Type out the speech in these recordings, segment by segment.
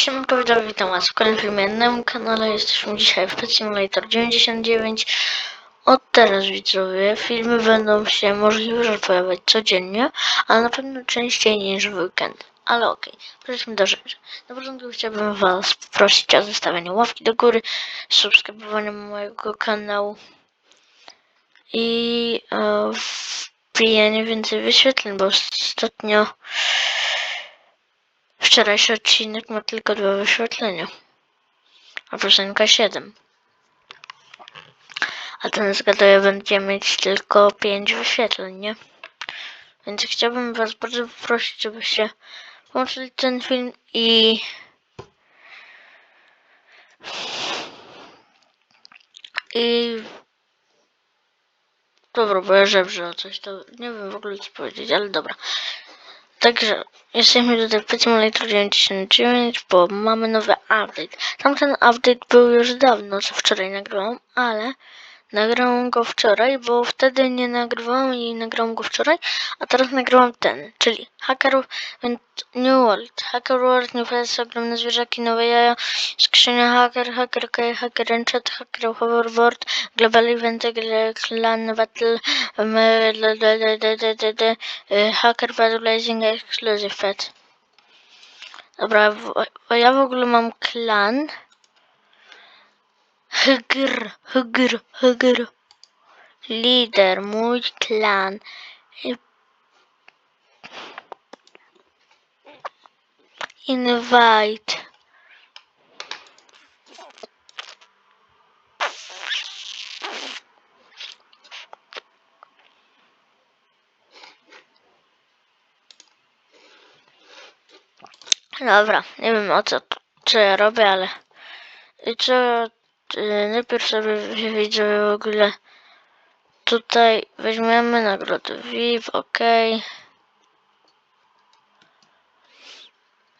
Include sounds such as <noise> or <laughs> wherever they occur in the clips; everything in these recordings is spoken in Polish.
Siemanko widzowie, witam was w kolejnym filmie na moim kanale. Jesteśmy dzisiaj w Pet Simulator 99. Od teraz widzowie, filmy będą się możliwe, że pojawiać codziennie, ale na pewno częściej niż w weekend. Ale okej, przejdźmy do rzeczy. Na początku chciałbym was prosić o zostawienie łapki do góry, subskrybowanie mojego kanału i e, więcej wyświetleń, bo ostatnio Wczorajszy odcinek ma tylko dwa wyświetlenia, a piosenka 7. A ten zgaduję będzie mieć tylko 5 wyświetleń, nie? Więc chciałbym was bardzo poprosić, żebyście włączyli ten film i i dobra, bo ja żebrzę o coś, to nie wiem w ogóle co powiedzieć, ale dobra. Także jesteśmy tutaj w Pet Simulator 99, bo mamy nowy update. Tamten update był już dawno, co wczoraj nagrałam, ale nagrałam go wczoraj, bo wtedy nie nagrywałam i nagrałam go wczoraj, a teraz nagrałam ten, czyli Hacker New World. Hacker World, New Face, ogromne zwierzaki, nowe jaja, skrzynia Hacker, Hacker Key, Hacker Enchat, Hacker Hoverboard, Global Event, Clan Battle, le- le- le- le- le- le- le- y, Hacker Battle Exclusive Pet. Dobra, bo ja w ogóle mam klan. Hygr, hygr, hygr. Lider, mój klan. Invite. Dobra, nie wiem o co, co ja robię, ale co, najpierw sobie widzę w ogóle tutaj weźmiemy nagrodę VIP, ok.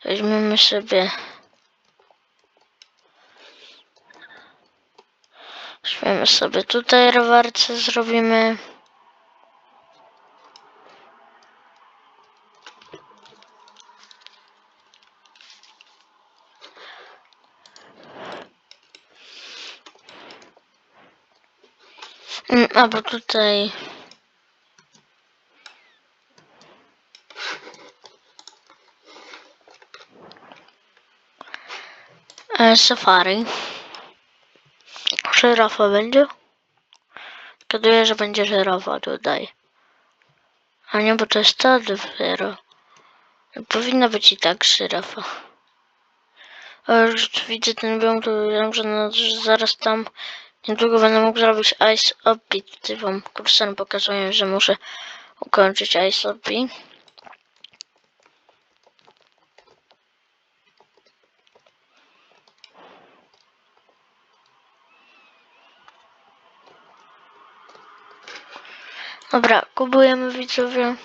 Weźmiemy sobie Weźmiemy sobie tutaj rowerce zrobimy. Albo tutaj. E, Safari. Żyrafa będzie? Zgaduję, że będzie żyrafa tutaj. A nie, bo to jest to dopiero. Powinna być i tak żyrafa. A już widzę ten biom, to wiem, że zaraz tam niedługo będę mógł zrobić Ice. Tutaj wam kursorem pokazuję, że muszę ukończyć Ice Obby. Dobra, kupujemy widzowie.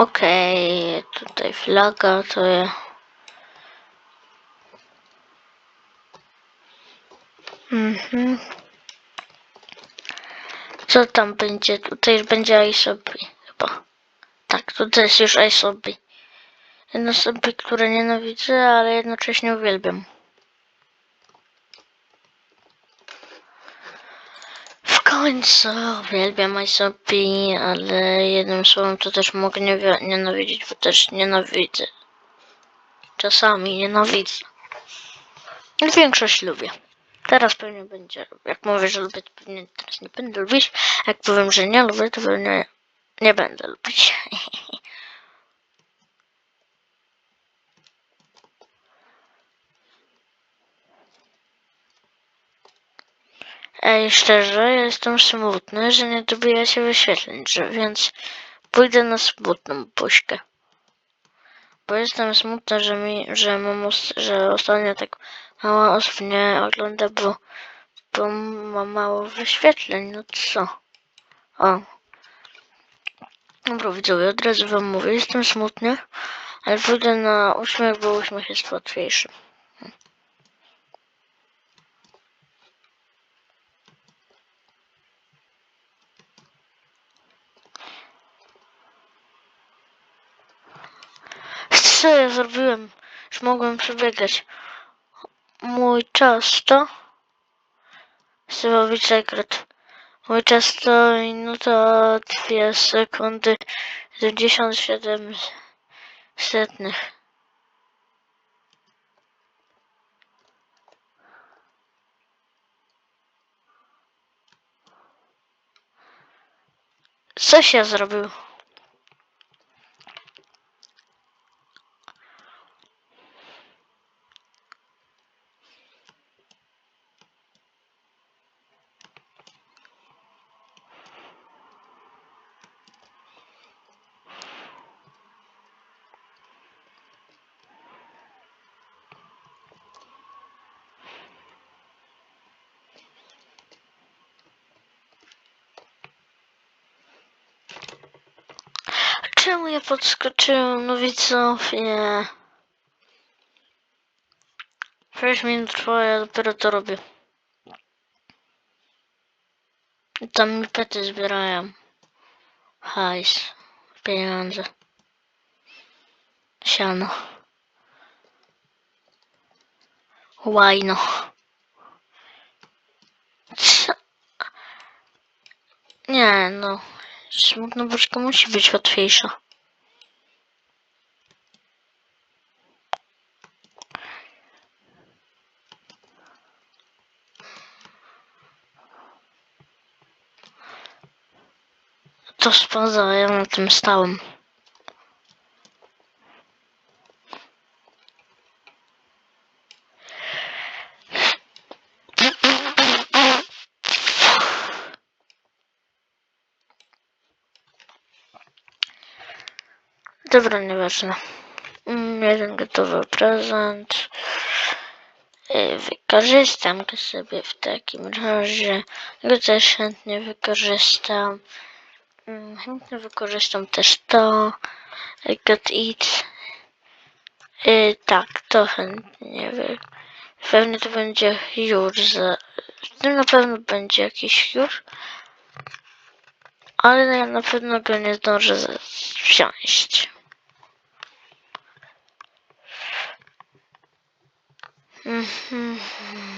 Okej, tutaj flaga to ja. Mhm. Co tam będzie? Tutaj już będzie Isobi chyba. Tak, tutaj jest już Isobi. Jedno sobie, które nienawidzę, ale jednocześnie uwielbiam. W końcu uwielbiam Isobi, ale jednym słowem to też mogę nie nienawidzić, bo też nienawidzę. Czasami nienawidzę. Ale większość lubię. Teraz pewnie będzie, jak mówię, że lubię, to pewnie teraz nie będę lubić. Jak powiem, że nie lubię, to pewnie nie będę lubić. <laughs> Ej, szczerze, jestem smutny, że nie dobija się wyświetleń, więc pójdę na smutną puśkę. bo jestem smutny, że mi, że mam, że ostatnio tak mało osób nie ogląda, bo, bo mam mało wyświetleń, no co? O. Dobra, widzowie, od razu wam mówię, jestem smutny, ale pójdę na uśmiech, bo uśmiech jest łatwiejszy. Co ja zrobiłem? Już mogłem przebiegać. Mój czas to... Chcę robić sekret. Mój czas to minuta 2 sekundy 77 setnych. Coś ja zrobił. Czemu ja podskoczyłem? No widzowie. 6 minut trwa, ja dopiero to robię. I Tam mi pety zbierają. Hajs. Pieniądze. Siano. Łajno. Co? Nie no. Smutna boczka musi być łatwiejsza. To ja na tym stałem. Dobra, nieważne. Mm, Jeden gotowy prezent. Y, Wykorzystam go sobie w takim razie. Go też chętnie wykorzystam. Mm, Chętnie wykorzystam też to. I got it. Y, tak, to chętnie. Pewnie to będzie już za... To na pewno będzie jakiś już. Ale ja na pewno go nie zdążę za- Mm-hmm.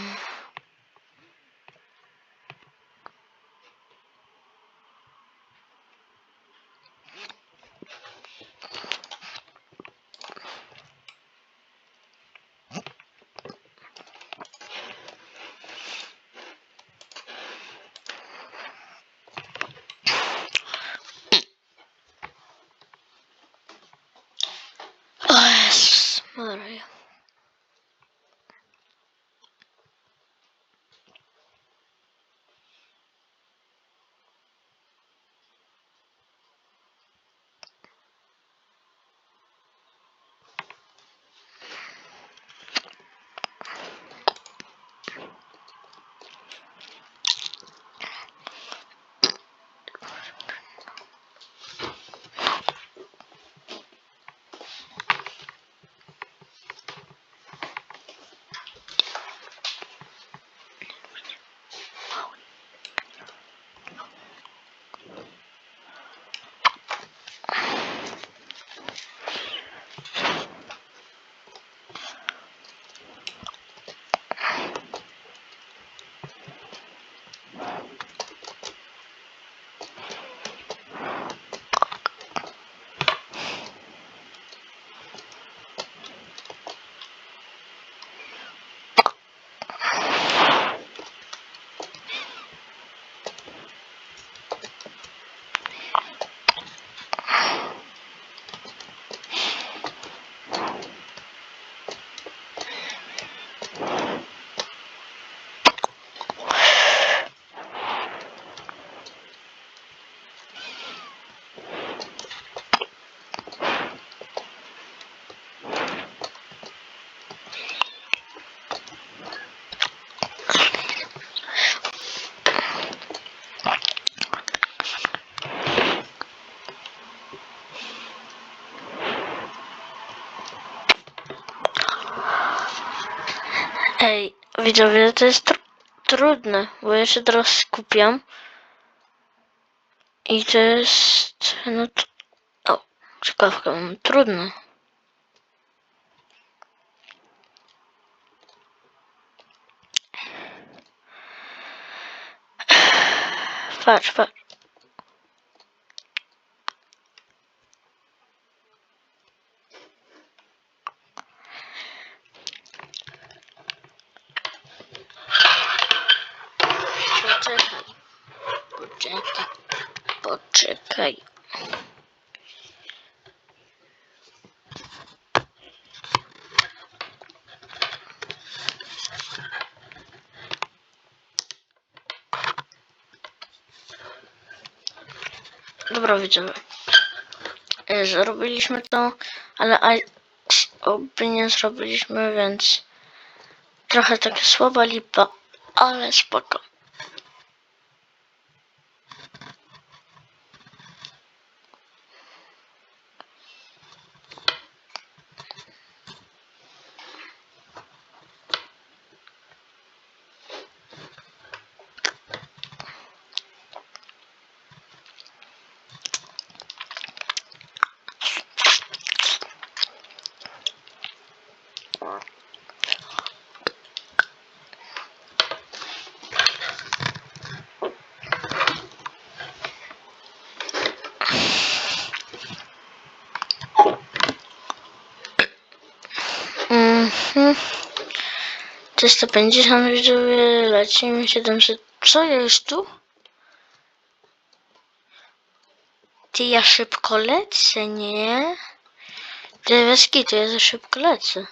Ej, widzowie, to jest tr trudne, bo ja się teraz skupiam. I to jest, no to, o, czekawkę mam, trudne. Patrz, patrz. Poczekaj. Poczekaj. Poczekaj. Dobra, widzowie. Zrobiliśmy to, ale oby nie zrobiliśmy, więc trochę taka słaba lipa, ale spoko. Mhm. 350 widzowie, lecimy 700. Co jest tu? Ty ja szybko lecę, nie? Ty weski, to ja za szybko lecę.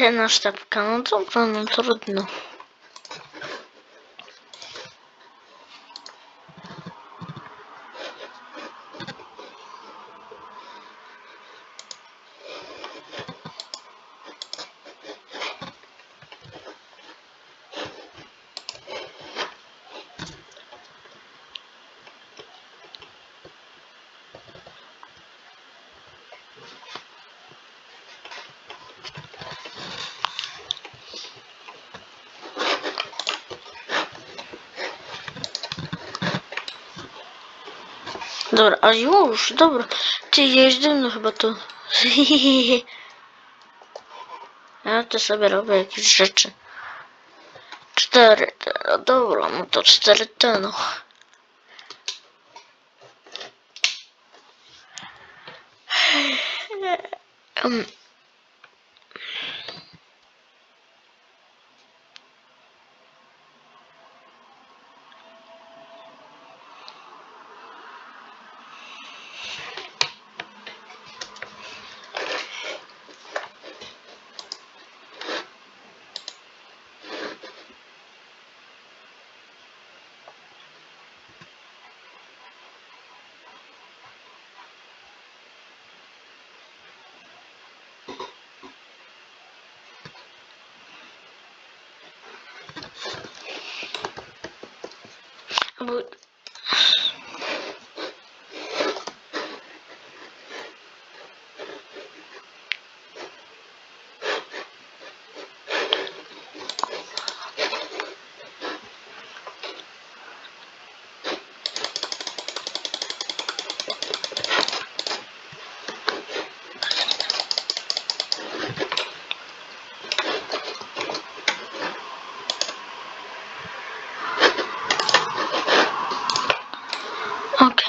Jedna sztabka, no dobra, no trudno. Dobra, a już, dobra. Ty jeździmy chyba tu. <laughs> Ja to sobie robię jakieś rzeczy. Cztery, te- no dobra, no to cztery te, no. Um, bo...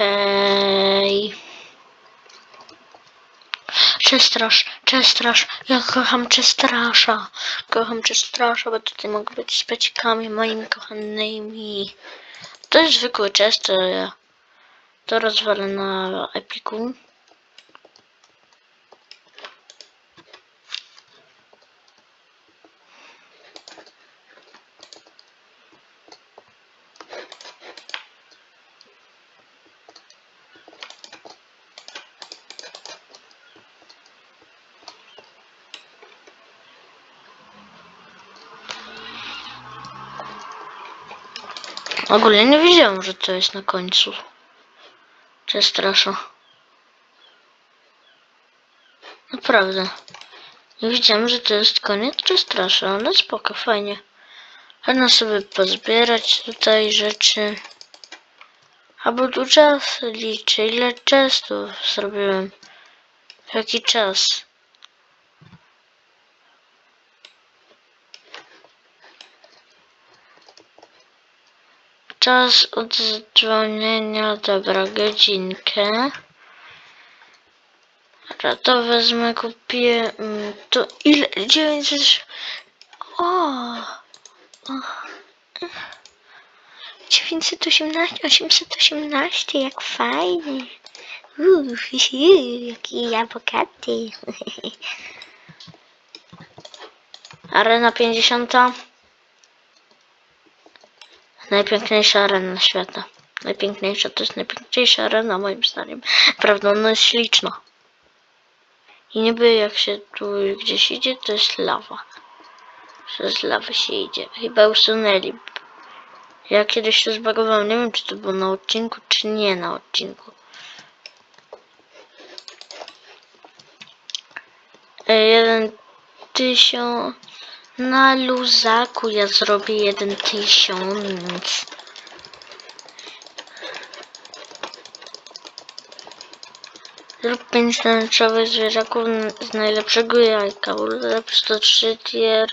Okej. Czestrasz, Czestrasz, ja kocham Czestrasza. Kocham Czestrasza, bo tutaj mogę być z pecikami moimi kochanymi. To jest zwykły czest, to rozwalę na Epiku. Ogólnie nie wiedziałam, że to jest na końcu. Czestrasza. Naprawdę. Nie wiedziałem, że to jest koniec Czestrasza, ale spoko, fajnie. Można sobie pozbierać tutaj rzeczy. Albo tu czas liczy, ile czasów zrobiłem. Jaki czas? Czas odzwonienia, dobra, godzinkę. Dobra, to wezmę, kupię, to ile, 900, o, o, 918, 818, jak fajnie. Uff, jaki ja bogaty. <laughs> Arena 50. Najpiękniejsza arena świata. Najpiękniejsza to jest najpiękniejsza arena moim zdaniem. Prawda, ona jest śliczna. I niby jak się tu gdzieś idzie, to jest lawa. Przez lawę się idzie. Chyba usunęli. Ja kiedyś to zbagowałem, nie wiem czy to było na odcinku, czy nie na odcinku. E, Jeden tysiąc... Na luzaku ja zrobię jeden tysiąc. Zrób 5 tęczowych zwierzaków z najlepszego jajka. Ulepsz to 3 tier.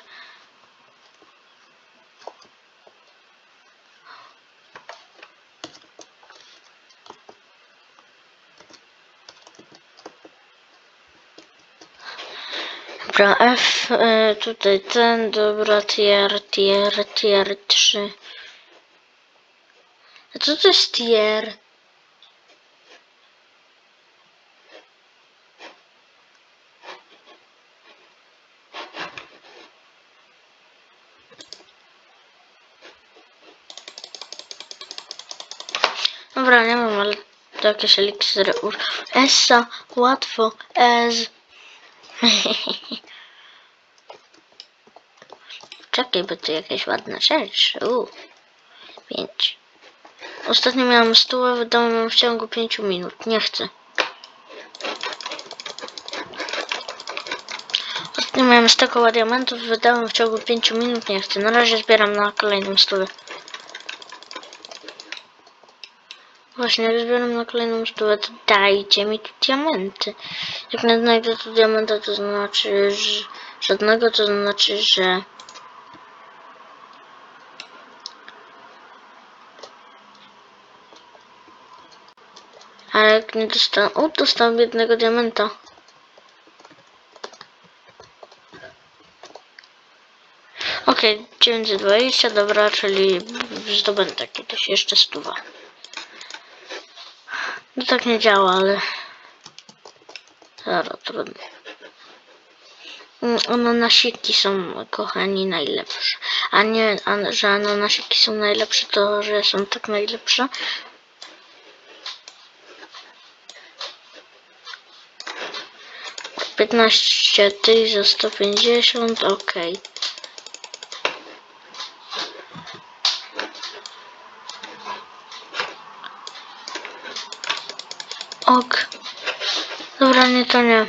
Dobra, F, e, tutaj ten, dobra, tier, tier, tier 3. A co to jest tier? Dobra, nie wiem, ale to jakieś eliksiry. Essa, łatwo, ez. <laughs> Czekaj, bo to jakaś ładna rzecz. U, pięć. Ostatnio miałam stół, wydałem ją w ciągu pięciu minut. Nie chcę. Ostatnio miałem 100 koła diamentów, wydałem w ciągu pięciu minut. Nie chcę. Na razie zbieram na kolejną stówę. Właśnie, zbieram na kolejną stówę, to dajcie mi tu diamenty. Jak nie znajdę tu diamenta, to znaczy, że żadnego, to znaczy, że A jak nie dostanę... O, dostałem jednego diamenta. Okej, 920, dobra, czyli zdobędę kiedyś jeszcze stuwa. No tak nie działa, ale... Dobra, trudno. Mm, Ananasiki są, kochani, najlepsze. A nie, a, że ananasiki są najlepsze, to że są tak najlepsze. Piętnaście tych za 150, okej. Ok. Dobra, nie to nie.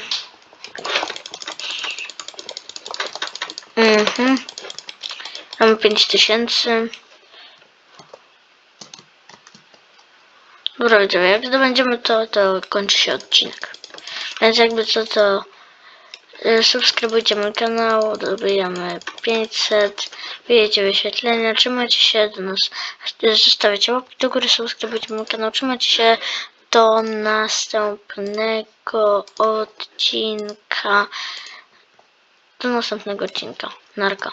Mhm. Mamy 5000. Dobra, widzowie, jak zdobędziemy to, to kończy się odcinek. Więc jakby co, to y, subskrybujcie mój kanał, dobijamy 500, bijecie wyświetlenia, trzymajcie się do nas, zostawiacie łapki do góry, subskrybujcie mój kanał, trzymajcie się, do następnego odcinka. Do następnego odcinka. Narka.